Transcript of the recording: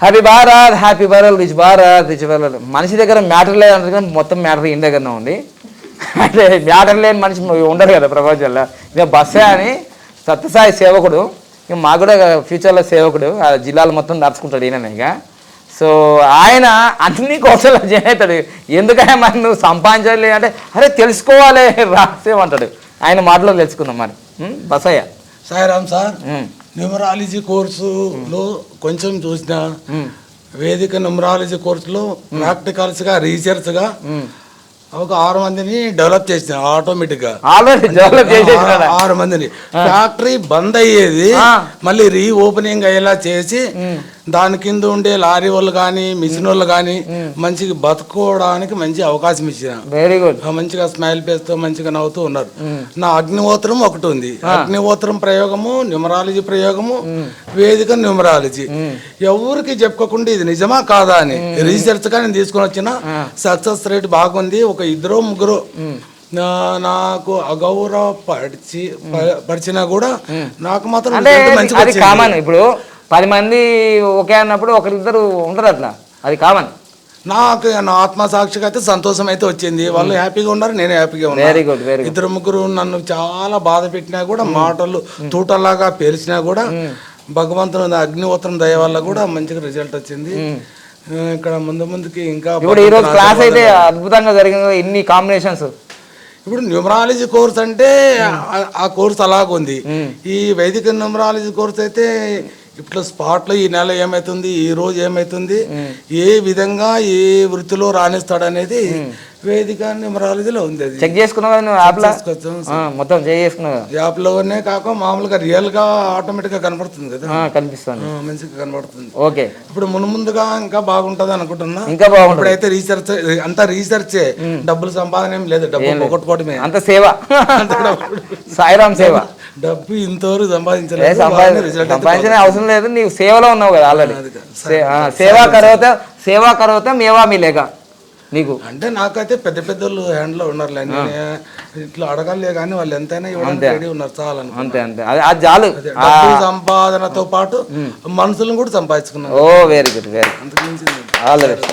Happy Bharat happy Bharat rich Bharat rich Bharat మనిషి దగ్గర matter లేదంటే కానీ మొత్తం మ్యాటర్ ఇంటి దగ్గరనే ఉంది. అంటే మ్యాటర్ లేని మనిషి ఉండరు కదా ప్రపంచంలో. ఇక బస్సే అని సత్యసాయి సేవకుడు ఇక మాకు కూడా ఫ్యూచర్లో సేవకుడు ఆ జిల్లాలు మొత్తం నడుచుకుంటాడు ఈయన ఇక. సో ఆయన అన్ని కోసలు చేస్తాడు. ఎందుకంటే మరి నువ్వు సంపాదించాలి అంటే అరే తెలుసుకోవాలి రాసేమంటాడు ఆయన మాటలో తెలుసుకుందాం మరి? బసయ్య. సాయిరామ్ సార్. న్యూమరాలజీ కోర్సులో కొంచెం చూసిన. వేదిక న్యూమరాలజీ కోర్సులో ప్రాక్టికల్స్గా రీసెర్చ్గా ఒక ఆరు మందిని డెవలప్ చేసిన ఆటోమేటిక్గా ఆల్రెడీ డెవలప్ చేసేసినాడు ఆ- ఆరు మందిని ఫ్యాక్టరీ బంద్ అయ్యేది. మళ్ళీ రీ ఓపెనింగ్ అయ్యేలా చేసి దాని కింద ఉండే లారీ వాళ్ళు కానీ మిషన్ వాళ్ళు కానీ మంచిగా బతుకోవడానికి మంచి అవకాశం ఇచ్చిన వెరీ గుడ్ మంచిగా స్మైల్ ఫేస్తో మంచిగా నవ్వుతూ ఉన్నారు. నా అగ్నిహోత్రం ఒకటి ఉంది. అగ్నిహోత్రం ప్రయోగము న్యూమరాలజీ ప్రయోగము వేదిక న్యూమరాలజీ. ఎవరికి చెప్పుకోకుండా ఇది నిజమా కాదా అని రీసెర్చ్గా నేను తీసుకొని వచ్చిన సక్సెస్ రేట్ బాగుంది. ఒక ఇద్దరు ముగ్గురు నాకు అగౌరవ పడిచి ప- పరిచినా కూడా నాకు మాత్రం మంచిగా ఇప్పుడు పది మంది ఒకే అన్నప్పుడు ఒకరిద్దరు ఉంటారు అట్లా. అది కామన్. నాకు నా ఆత్మసాక్షిగా అయితే సంతోషం అయితే వచ్చింది. వాళ్ళు హ్యాపీగా ఉన్నారు నేను హ్యాపీగా ఉన్నాను ఇద్దరు ముగ్గురు నన్ను చాలా బాధ పెట్టినా కూడా మాటలు తూటలాగా పేల్చినా కూడా భగవంతుని అగ్నిహోత్రం దయ వల్ల కూడా మంచిగా రిజల్ట్ వచ్చింది. ఇక్కడ ముందు ముందుకి ఇంకా ఇప్పుడు ఈ రోజు క్లాస్ అయితే అద్భుతంగా జరిగింది. ఇన్ని కాంబినేషన్స్ ఇప్పుడు న్యూమరాలజీ కోర్స్ అంటే ఆ- ఆ కోర్స్ అలాగుంది. ఈ వైదిక న్యూమరాలజీ కోర్స్ అయితే ఇట్లా స్పాట్లో ఈ నెల ఏమవుతుంది ఈ రోజు ఏమవుతుంది ఏ విధంగా ఏ వృత్తిలో రాణిస్తాడనేది వేదిక న్యూమరాలజీలో ఉంది అది. చెక్ చేసుకున్నావు నువ్వు యాప్లో. మొత్తం చెక్ చేసుకున్నావు యాప్లోనే కాక మామూలుగా రియల్గా ఆటోమేటిక్గా కనపడుతుంది కదా కనిపిస్తుంది మంచిగా కనపడుతుంది ఓకే. ఇప్పుడు మును ముందుగా ఇంకా బాగుంటది అనుకుంటున్నా. ఇంకా బాగుంటుంది. ఇప్పుడైతే రీసెర్చ్ అంతా రీసెర్చ్ డబ్బులు సంపాదన ఏం లేదు డబ్బు పొగొట్టుకోవడమే. అంత సేవ. సాయిరామ్ సేవ. డబ్బు ఇంతవరకు సంపాదించలేదు. సంపాదించిన అవసరం లేదు. నీవు సేవలో ఉన్నావు కదా ఆల్రెడీ సేవా కరోతే సేవా కరోతే మేవా మీ లేక. నీకు? అంటే నాకైతే పెద్ద పెద్దలు హ్యాండ్లో ఉన్నారు నేను ఇట్లా అడగాలే కానీ వాళ్ళు ఎంతైనా ఇవ్వడానికి రెడీ ఉన్నారు చాలా. అంతే అంతే. అది అది చాలు. సంపాదనతో పాటు మనుషులను కూడా సంపాదించుకున్నారు ఓ very good very the best.